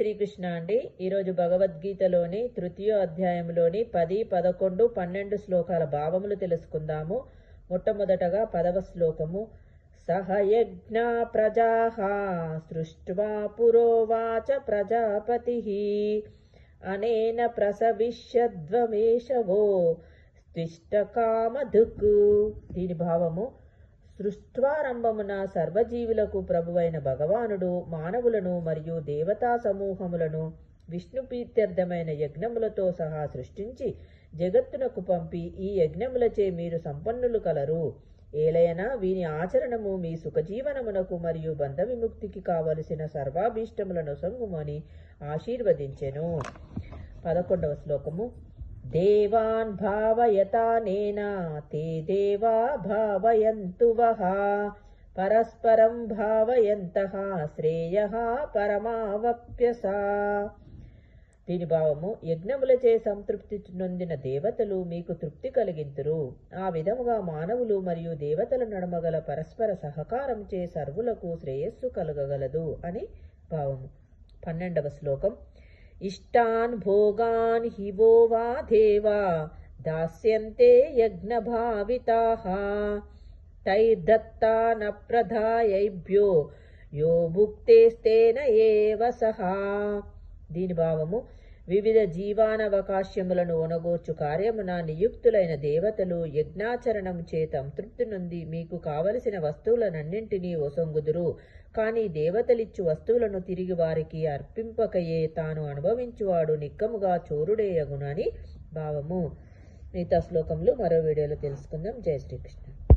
శ్రీకృష్ణ అండి. ఈరోజు భగవద్గీతలోని తృతీయ అధ్యాయంలోని పది పదకొండు పన్నెండు శ్లోకాల భావములు తెలుసుకుందాము. మొట్టమొదటగా పదవ శ్లోకము. సహయజ్ఞ ప్రజాహ సృష్ట్వా పురోవాచ ప్రజాపతి అనేన ప్రసవిష్యద్వమేషవో స్తిష్టకామధుక్ దీని భావము సృష్ట్వారంభమున సర్వజీవులకు ప్రభువైన భగవానుడు మానవులను మరియు దేవతా సమూహములను విష్ణు ప్రీత్యర్థమైన యజ్ఞములతో సహా సృష్టించి జగత్తునకు పంపి ఈ యజ్ఞములచే మీరు సంపన్నులు కలరు. ఏలైనా వీని ఆచరణము మీ సుఖజీవనమునకు మరియు బంధ విముక్తికి కావలసిన సర్వాభీష్టములను సొంగుమని ఆశీర్వదించెను. పదకొండవ శ్లోకము. దేవాన్ భావయతానేన తే దేవా భావయంతు వహ పరస్పరం భావయంత శ్రేయ పరమావప్యసా దీని భావము యజ్ఞములచే సంతృప్తి నొందిన దేవతలు మీకు తృప్తి కలిగింతురు. ఆ విధముగా మానవులు మరియు దేవతల నడమగల పరస్పర సహకారంచే సర్వులకు శ్రేయస్సు కలగగలదు అని భావము. పన్నెండవ శ్లోకం. ఇష్టాన్ భోగాన్ హివో వా దేవా దాస్యంతే యజ్ఞభావితాః తైర్దత్తాన ప్రధాయైభ్యో యో భుక్తేస్తేన ఏవ సహా దీని భావము వివిధ జీవానవకాశ్యములను ఒనగోర్చు కార్యమున నియుక్తులైన దేవతలు యజ్ఞాచరణం చేత తృప్తి నుండి మీకు కావలసిన వస్తువులనన్నింటినీ ఒసొంగుదురు. కానీ దేవతలిచ్చు వస్తువులను తిరిగి వారికి అర్పింపకయే తాను అనుభవించువాడు నిక్కముగా చోరుడేయగునని భావము. మిగతా శ్లోకములు మరో వీడియోలో తెలుసుకుందాం. జై శ్రీకృష్ణ.